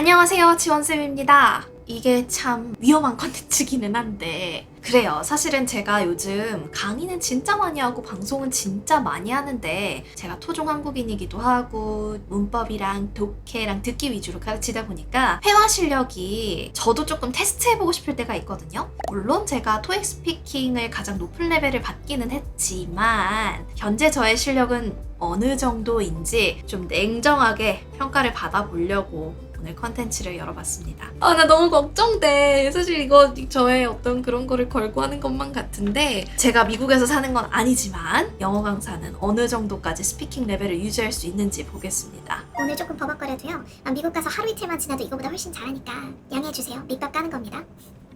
안녕하세요, 지원쌤입니다. 이게 참 위험한 컨텐츠기는 한데 그래요. 사실은 제가 요즘 강의는 진짜 많이 하고 방송은 진짜 많이 하는데 제가 토종 한국인이기도 하고 문법이랑 독해랑 듣기 위주로 가르치다 보니까 회화 실력이 저도 조금 테스트해보고 싶을 때가 있거든요. 물론 제가 토익 스피킹을 가장 높은 레벨을 받기는 했지만 현재 저의 실력은 어느 정도인지 좀 냉정하게 평가를 받아보려고 오늘 컨텐츠를 열어봤습니다. 아, 나 너무 걱정돼. 사실 이거 저의 어떤 그런 거를 걸고 하는 것만 같은데, 제가 미국에서 사는 건 아니지만, 영어 강사는 어느 정도까지 스피킹 레벨을 유지할 수 있는지 보겠습니다. 오늘 조금 버벅거려도요. 아, 미국 가서 하루 이틀만 지나도 이거보다 훨씬 잘하니까 양해해주세요. 밑밥 까는 겁니다.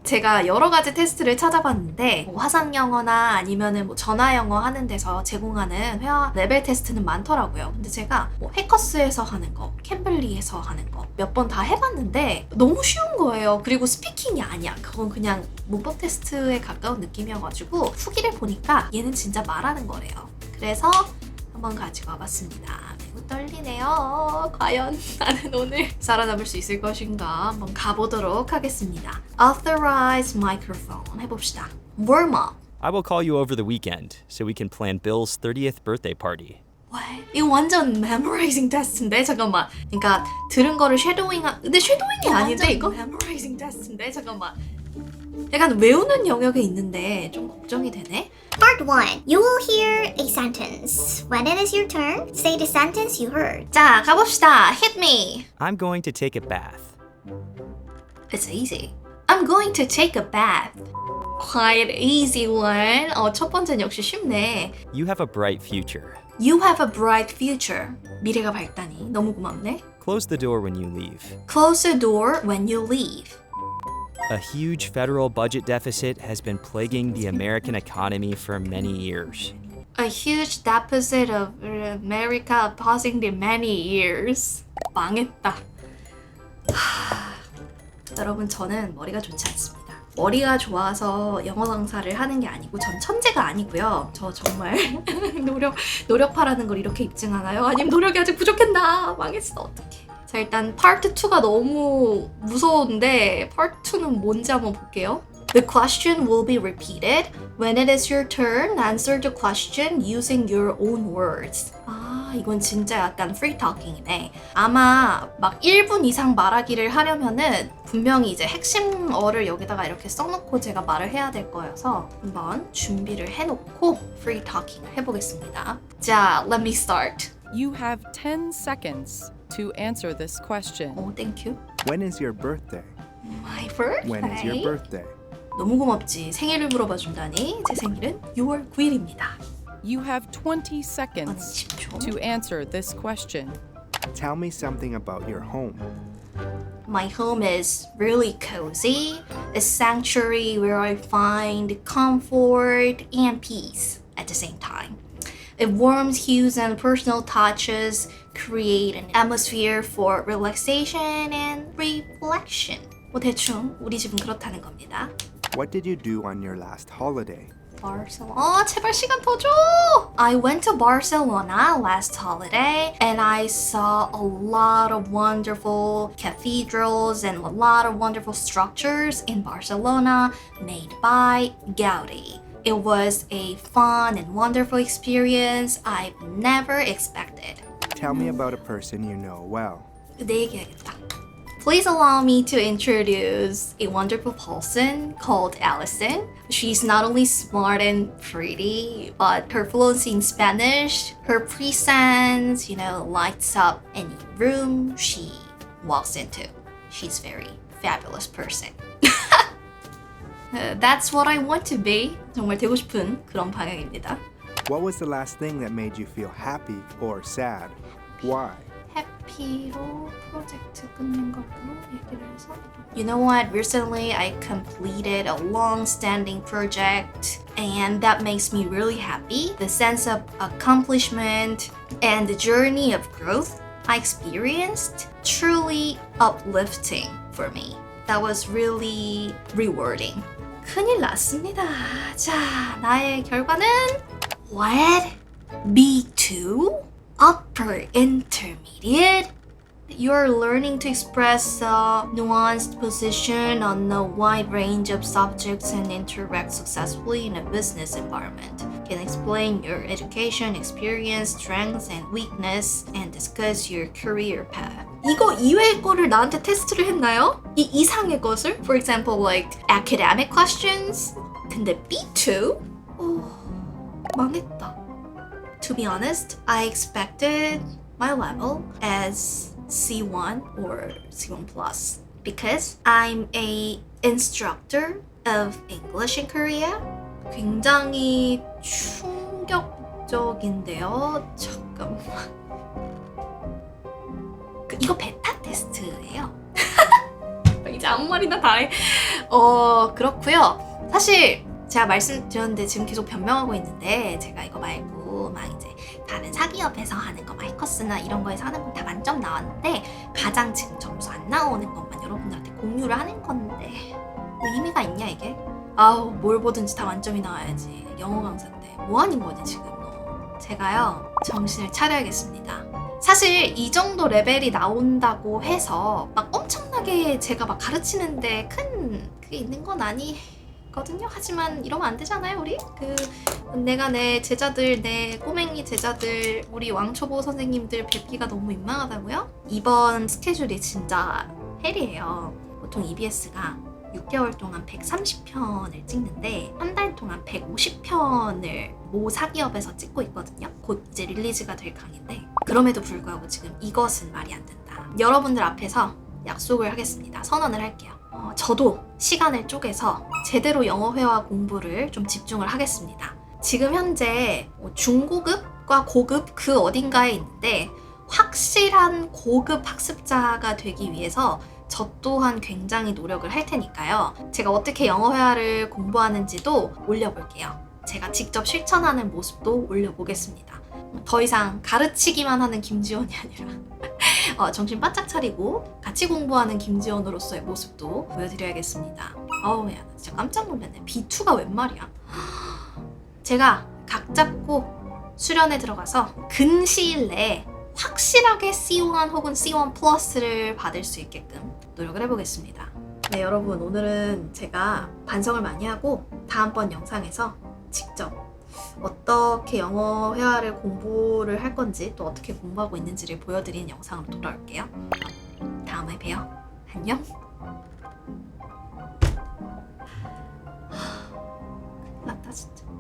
제가 여러 가지 테스트를 찾아봤는데 뭐 화상 영어나 아니면은 뭐 전화 영어 하는 데서 제공하는 회화 레벨 테스트는 많더라고요. 근데 제가 뭐 해커스에서 하는 거, 캠블리에서 하는 거 몇 번 다 해봤는데 너무 쉬운 거예요. 그리고 스피킹이 아니야. 그건 그냥 문법 테스트에 가까운 느낌이어가지고 후기를 보니까 얘는 진짜 말하는 거래요. 그래서 한번 가지고 와봤습니다. 매우 떨리네요. 과연 나는 오늘 살아남을 수 있을 것인가 한번 가보도록 하겠습니다. Authorize microphone 해봅시다. Warm up. I will call you over the weekend so we can plan Bill's 30th birthday party. What? 이거 완전 memorizing 테스트인데 잠깐만. 그러니까 들은 거를 쉐도잉 근데 쉐도잉이 아닌데 이거 memorizing 테스트인데 잠깐만. 약간 외우는 영역에 있는데 좀 걱정이 되네. Part 1. You will hear a sentence. When it is your turn, say the sentence you heard. 자 가봅시다. Hit me. I'm going to take a bath. It's easy. I'm going to take a bath. Quite easy one. 어, 첫 번째는 역시 쉽네. You have a bright future. You have a bright future. 미래가 밝다니 너무 고맙네. Close the door when you leave. Close the door when you leave. A huge federal budget deficit has been plaguing the American economy for many years. A huge deficit of America pausing the many years. 망했다. 하... 여러분 저는 머리가 좋지 않습니다. 머리가 좋아서 영어 강사를 하는 게 아니고 전 천재가 아니고요. 저 정말 노력 노력파라는 걸 이렇게 입증하나요? 아니면 노력이 아직 부족했나? 망했어 어떡해. 자 일단 파트 2가 너무 무서운데 파트 2는 뭔지 한번 볼게요. The question will be repeated. When it is your turn, answer the question using your own words. 아, 이건 진짜 약간 free talking이네. 아마 막 1분 이상 말하기를 하려면은 분명히 이제 핵심어를 여기다가 이렇게 써놓고 제가 말을 해야 될 거여서 한번 준비를 해놓고 free talking 해보겠습니다. 자, let me start. You have 10 seconds to answer this question. 오, thank you. When is your birthday? My birthday. When is your birthday? 너무 고맙지. 생일을 물어봐 준다니. 제 생일은 6월 9일입니다. You have 20 아니, seconds 10초. to answer this question. Tell me something about your home. My home is really cozy, a sanctuary where I find comfort and peace at the same time. It warms hues and personal touches create an atmosphere for relaxation and reflection. 뭐 대충 우리 집은 그렇다는 겁니다. What did you do on your last holiday? Barcelona. 어, 제발 시간 더 줘. I went to Barcelona last holiday and I saw a lot of wonderful cathedrals and a lot of wonderful structures in Barcelona made by Gaudi. It was a fun and wonderful experience I've never expected. Tell me about a person you know well. 내 얘기하겠다. Please allow me to introduce a wonderful person called Allison. She's not only smart and pretty, but her fluency in Spanish, her presence, you know, lights up any room she walks into. She's very fabulous person. Uh, That's what I want to be. 정말 되고 싶은 그런 방향입니다. What was the last thing that made you feel happy or sad? Why? 해피로 프로젝트 끝낸 걸로 얘기를 해서 You know what? Recently I completed a long-standing project and that makes me really happy. The sense of accomplishment and the journey of growth I experienced truly uplifting for me. That was really rewarding. 큰일 났습니다. 자, 나의 결과는 what? B2? upper intermediate You're learning to express a nuanced position on a wide range of subjects and interact successfully in a business environment. Can explain your education, experience, strengths, and weakness, and discuss your career path. 이거 이외의 거를 나한테 테스트를 했나요? 이 이상의 것을? For example, like academic questions? 근데 B2? 오, 망했다. To be honest, I expected my level as C1 or C1 plus because I'm a instructor of English in Korea. 굉장히 충격적인데요. 잠깐만. 그, 이거 베타 테스트예요. 이제 아무 말이나 다 해. 어, 그렇고요. 사실 제가 말씀드렸는데 지금 계속 변명하고 있는데 제가 이거 말고 막 이제 다른 사기업에서 하는 거 마이커스나 이런 거에서 하는 건 다 만점 나왔는데 가장 지금 점수 안 나오는 것만 여러분들한테 공유를 하는 건데. 뭐 의미가 있냐 이게? 아우 뭘 보든지 다 만점이 나와야지. 영어 강사인데 뭐 하는 거지 지금 너? 제가요 정신을 차려야겠습니다. 사실 이 정도 레벨이 나온다고 해서 막 엄청나게 제가 막 가르치는데 큰 그게 있는 건 아니 거든요. 하지만 이러면 안 되잖아요, 우리. 그 내가 내 제자들, 내 꼬맹이 제자들, 우리 왕초보 선생님들 뵙기가 너무 민망하다고요? 이번 스케줄이 진짜 헬이에요. 보통 EBS가 6개월 동안 130편을 찍는데 한 달 동안 150편을 모 사기업에서 찍고 있거든요. 곧 이제 릴리즈가 될 강인데 그럼에도 불구하고 지금 이것은 말이 안 된다. 여러분들 앞에서 약속을 하겠습니다. 선언을 할게요. 어, 저도 시간을 쪼개서 제대로 영어 회화 공부를 좀 집중을 하겠습니다. 지금 현재 뭐 중고급과 고급 그 어딘가에 있는데 확실한 고급 학습자가 되기 위해서 저 또한 굉장히 노력을 할 테니까요. 제가 어떻게 영어 회화를 공부하는지도 올려볼게요. 제가 직접 실천하는 모습도 올려보겠습니다. 더 이상 가르치기만 하는 김지원이 아니라 어, 정신 바짝 차리고 같이 공부하는 김지원으로서의 모습도 보여드려야겠습니다. 어우 야, 나 진짜 깜짝 놀랐네. B2가 웬 말이야? 제가 각 잡고 수련에 들어가서 근시일 내에 확실하게 C1 혹은 C1 플러스를 받을 수 있게끔 노력을 해보겠습니다. 네, 여러분 오늘은 제가 반성을 많이 하고 다음번 영상에서 직접 어떻게 영어 회화를 공부를 할 건지 또 어떻게 공부하고 있는지를 보여드리는 영상으로 돌아올게요. 다음에 봬요. 안녕. 아, 나다 진짜.